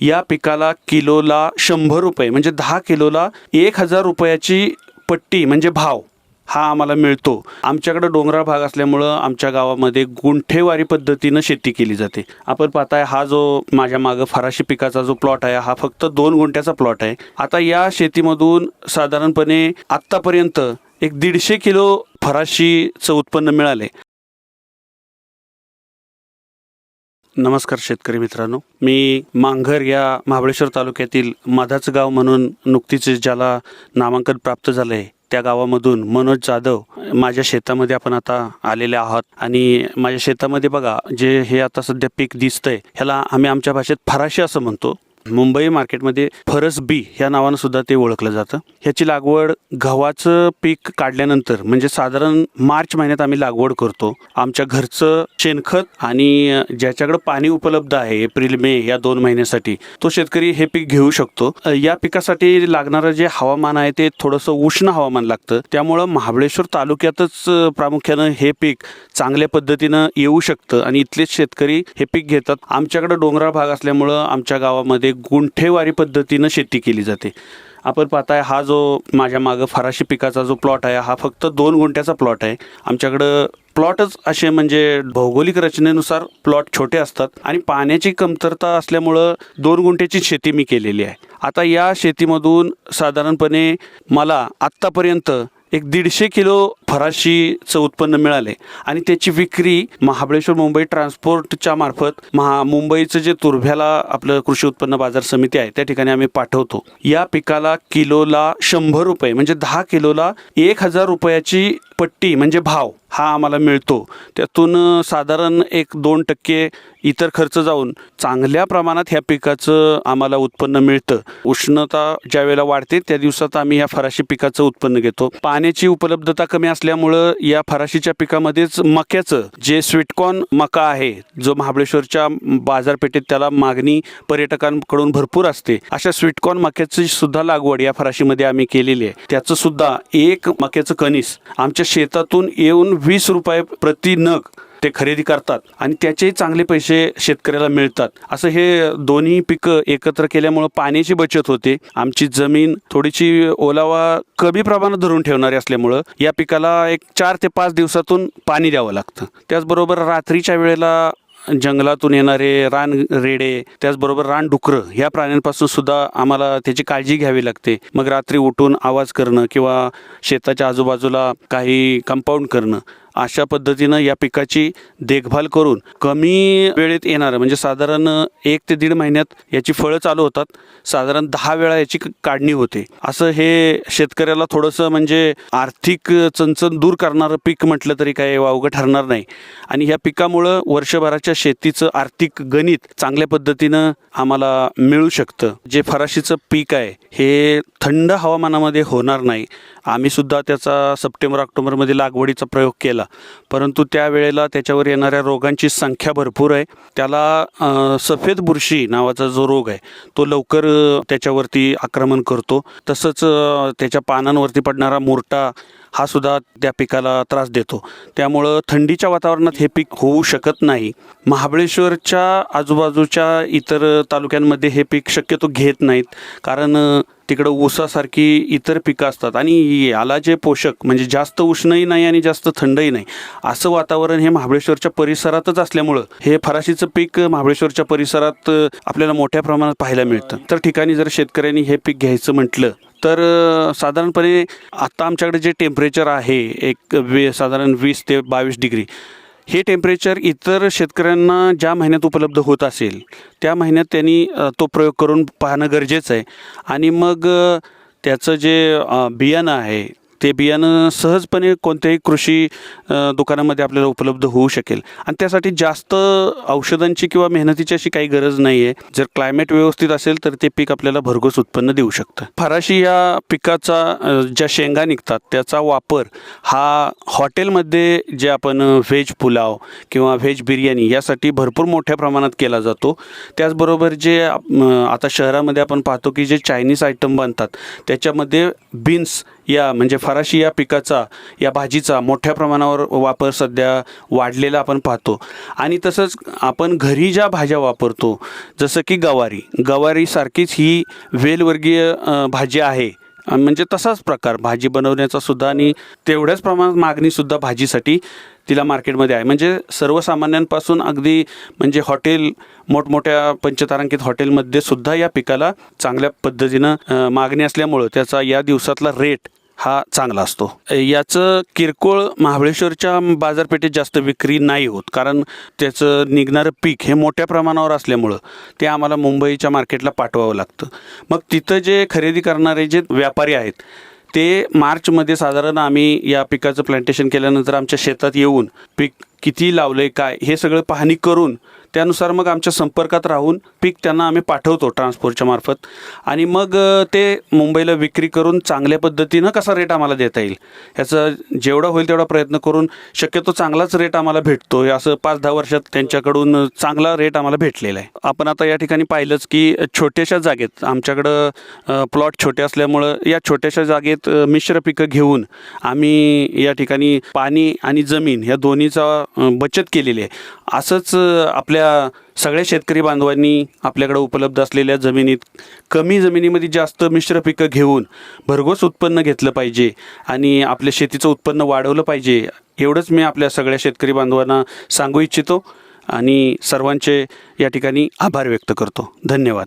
या पिकाला किलोला शंभर रुपये म्हणजे दहा किलोला एक हजार रुपयाची पट्टी म्हणजे भाव हा आम्हाला मिळतो. आमच्याकडे डोंगराळ भाग असल्यामुळं आमच्या गावामध्ये गुंठेवारी पद्धतीनं शेती केली जाते. आपण पाहताय हा जो माझ्या मागं फराशी पिकाचा जो प्लॉट आहे हा फक्त दोन गुंठ्याचा प्लॉट आहे. आता या शेतीमधून साधारणपणे आत्तापर्यंत एक दीडशे किलो फराशीचं उत्पन्न मिळाले नमस्कार शेतकरी मित्रांनो. मी मांघर या महाबळेश्वर तालुक्यातील माधाचं गाव म्हणून नुकतीच ज्याला नामांकन प्राप्त झालं आहे त्या गावामधून मनोज जाधव माझ्या शेतामध्ये आपण आता आलेले आहात. आणि माझ्या शेतामध्ये बघा जे हे आता सध्या पीक दिसतंय ह्याला आम्ही आमच्या भाषेत फराशी असं म्हणतो. मुंबई मार्केटमध्ये फरस बी या नावानं सुद्धा ते ओळखलं जातं. ह्याची लागवड गव्हाचं पीक काढल्यानंतर म्हणजे साधारण मार्च महिन्यात आम्ही लागवड करतो. आमच्या घरचं शेणखत आणि ज्याच्याकडे पाणी उपलब्ध आहे एप्रिल मे या दोन महिन्यासाठी तो शेतकरी हे पीक घेऊ शकतो. या पिकासाठी लागणारं जे हवामान आहे ते थोडंसं उष्ण हवामान लागतं. त्यामुळं महाबळेश्वर तालुक्यातच प्रामुख्यानं हे पीक चांगल्या पद्धतीनं येऊ शकतं आणि इथलेच शेतकरी हे पीक घेतात. आमच्याकडे डोंगराळ भाग असल्यामुळं आमच्या गावामध्ये गुंठेवारी पद्धतीनं शेती केली जाते. आपण पाहताय हा जो माझ्या मागं फराशी पिकाचा जो प्लॉट आहे हा फक्त दोन गुंठ्याचा प्लॉट आहे. आमच्याकडं प्लॉटच असे म्हणजे भौगोलिक रचनेनुसार प्लॉट छोटे असतात आणि पाण्याची कमतरता असल्यामुळं दोन गुंठ्याची शेती मी केलेली आहे. आता या शेतीमधून साधारणपणे मला आत्तापर्यंत एक दीडशे किलो फराशीचं उत्पन्न मिळाले. आणि त्याची विक्री महाबळेश्वर मुंबई ट्रान्सपोर्टच्या मार्फत महा मुंबईचं जे तुर्भ्याला आपलं कृषी उत्पन्न बाजार समिती आहे त्या ठिकाणी आम्ही पाठवतो. या पिकाला किलोला शंभर रुपये म्हणजे दहा किलोला एक हजार रुपयाची पट्टी म्हणजे भाव हा आम्हाला मिळतो. त्यातून साधारण एक दोन टक्के इतर खर्च जाऊन चांगल्या प्रमाणात ह्या पिकाचं आम्हाला उत्पन्न मिळतं. उष्णता ज्या वेळेला वाढते त्या दिवसात आम्ही या फराशी पिकाचं उत्पन्न घेतो. पाण्याची उपलब्धता कमी असल्यामुळं या फराशीच्या पिकामध्येच मक्याचं जे स्वीटकॉर्न मका आहे जो महाबळेश्वरच्या बाजारपेठेत त्याला मागणी पर्यटकांकडून भरपूर असते अशा स्वीटकॉर्न मक्याची सुद्धा लागवड या फराशीमध्ये आम्ही केलेली आहे. त्याचं सुद्धा एक मक्याचं कणीस आमच्या शेतातून येऊन वीस रुपये प्रति नग ते खरेदी करतात आणि त्याचेही चांगले पैसे शेतकऱ्याला मिळतात. असं हे दोन्ही पिकं एकत्र केल्यामुळं पाण्याची बचत होते. आमची जमीन थोडीशी ओलावा कमी प्रमाणात धरून ठेवणारी असल्यामुळं या पिकाला एक चार ते पाच दिवसातून पाणी द्यावं लागतं. त्याचबरोबर रात्रीच्या वेळेला जंगलातून येणारे रान रेडे त्याचबरोबर रान डुकरं ह्या प्राण्यांपासून सुद्धा आम्हाला त्याची काळजी घ्यावी लागते. मग रात्री उठून आवाज करणं किंवा शेताच्या आजूबाजूला काही कंपाऊंड करणं अशा पद्धतीनं या पिकाची देखभाल करून कमी वेळेत येणारं म्हणजे साधारण एक ते दीड महिन्यात याची फळं चालू होतात. साधारण दहा वेळा याची काढणी होते. असं हे शेतकऱ्याला थोडंसं म्हणजे आर्थिक चणचण दूर करणारं पीक म्हटलं तरी काय वावगं ठरणार नाही. आणि ह्या पिकामुळं वर्षभराच्या शेतीचं आर्थिक गणित चांगल्या पद्धतीनं आम्हाला मिळू शकतं. जे फराशीचं पीक आहे हे थंड हवामानामध्ये होणार नाही. आम्ही सुद्धा त्याचा सप्टेंबर ऑक्टोबरमध्ये लागवडीचा प्रयोग केला. परंतु त्यावेळेला त्याच्यावर येणाऱ्या रोगांची संख्या भरपूर आहे. त्याला सफेद बुरशी नावाचा जो रोग आहे तो लवकर त्याच्यावरती आक्रमण करतो. तसंच त्याच्या पानांवरती पडणारा मुरटा हा सुद्धा त्या पिकाला त्रास देतो. त्यामुळं थंडीच्या वातावरणात हे पीक होऊ शकत नाही. महाबळेश्वरच्या आजूबाजूच्या इतर तालुक्यांमध्ये हे पीक शक्यतो घेत नाहीत. कारण तिकडं ऊसासारखी इतर पिकं असतात. आणि याला जे पोषक म्हणजे जास्त उष्णही नाही आणि जास्त थंडही नाही असं वातावरण हे महाबळेश्वरच्या परिसरातच असल्यामुळं हे फराशीचं पीक महाबळेश्वरच्या परिसरात आपल्याला मोठ्या प्रमाणात पाहायला मिळतं. तर ठिकाणी जर शेतकऱ्यांनी हे पीक घ्यायचं म्हटलं तर साधारणपणे आत्ता आमच्याकडे जे टेम्परेचर आहे एक वे साधारण वीस ते बावीस डिग्री हे टेम्परेचर इतर शेतकऱ्यांना ज्या महिन्यात उपलब्ध होत असेल त्या महिन्यात त्यांनी तो प्रयोग करून पाहणं गरजेचं आहे. आणि मग त्याचं जे बियाणं आहे ते बियाणं सहजपणे कोणत्याही कृषी दुकानामध्ये आपल्याला उपलब्ध होऊ शकेल. आणि त्यासाठी जास्त औषधांची किंवा मेहनतीची अशी काही गरज नाही आहे जर क्लायमेट व्यवस्थित असेल तर ते पीक आपल्याला भरघोस उत्पन्न देऊ शकतं. फराशी या पिकाचा ज्या शेंगा निघतात त्याचा वापर हा हॉटेलमध्ये जे आपण व्हेज पुलाव किंवा व्हेज बिर्याणी यासाठी भरपूर मोठ्या प्रमाणात केला जातो. त्याचबरोबर जे आप- आता शहरामध्ये आपण पाहतो की जे चायनीज आयटम बनतात त्याच्यामध्ये बीन्स या म्हणजे फराशी या पिकाचा या भाजीचा मोठ्या प्रमाणावर वापर सध्या वाढलेला आपण पाहतो. आणि तसंच आपण घरी ज्या भाज्या वापरतो जसं की गवारी गवारीसारखीच ही वेलवर्गीय भाजी आहे. म्हणजे तसाच प्रकार भाजी बनवण्याचा सुद्धा आणि तेवढ्याच प्रमाणात मागणीसुद्धा भाजीसाठी तिला मार्केटमध्ये आहे. म्हणजे सर्वसामान्यांपासून अगदी म्हणजे हॉटेल मोठमोठ्या पंचतारांकित हॉटेलमध्ये सुद्धा या पिकाला चांगल्या पद्धतीनं मागणी असल्यामुळं त्याचा या दिवसातला रेट हा चांगला असतो. याचं किरकोळ महाबळेश्वरच्या बाजारपेठेत जास्त विक्री नाही होत. कारण त्याचं निघणारं पीक हे मोठ्या प्रमाणावर असल्यामुळं ते आम्हाला मुंबईच्या मार्केटला पाठवावं लागतं. मग तिथं जे खरेदी करणारे जे व्यापारी आहेत ते मार्चमध्ये साधारण आम्ही या पिकाचं प्लांटेशन केल्यानंतर आमच्या शेतात येऊन पीक किती लावलं आहे काय हे सगळं पाहणी करून त्यानुसार मग आमच्या संपर्कात राहून पीक त्यांना आम्ही पाठवतो ट्रान्सपोर्टच्या मार्फत. आणि मग ते मुंबईला विक्री करून चांगल्या पद्धतीनं कसा रेट आम्हाला देता येईल? ह्याचं जेवढा होईल तेवढा प्रयत्न करून शक्यतो चांगलाच रेट आम्हाला भेटतो. असं पाच दहा वर्षात त्यांच्याकडून चांगला रेट आम्हाला भेटलेला आहे. आपण आता या ठिकाणी पाहिलंच की छोट्याशा जागेत आमच्याकडं प्लॉट छोटे असल्यामुळं या छोट्याशा जागेत मिश्र पिकं घेऊन आम्ही या ठिकाणी पाणी आणि जमीन या दोन्हीचा बचत केलेली आहे. असंच आपल्या सगळ्या शेतकरी बांधवांनी आपल्याकडे उपलब्ध असलेल्या जमिनीत कमी जमिनीमध्ये जास्त मिश्र पिकं घेऊन भरघोस उत्पन्न घेतलं पाहिजे आणि आपल्या शेतीचं उत्पन्न वाढवलं पाहिजे एवढंच मी आपल्या सगळ्या शेतकरी बांधवांना सांगू इच्छितो आणि सर्वांचे या ठिकाणी आभार व्यक्त करतो. धन्यवाद.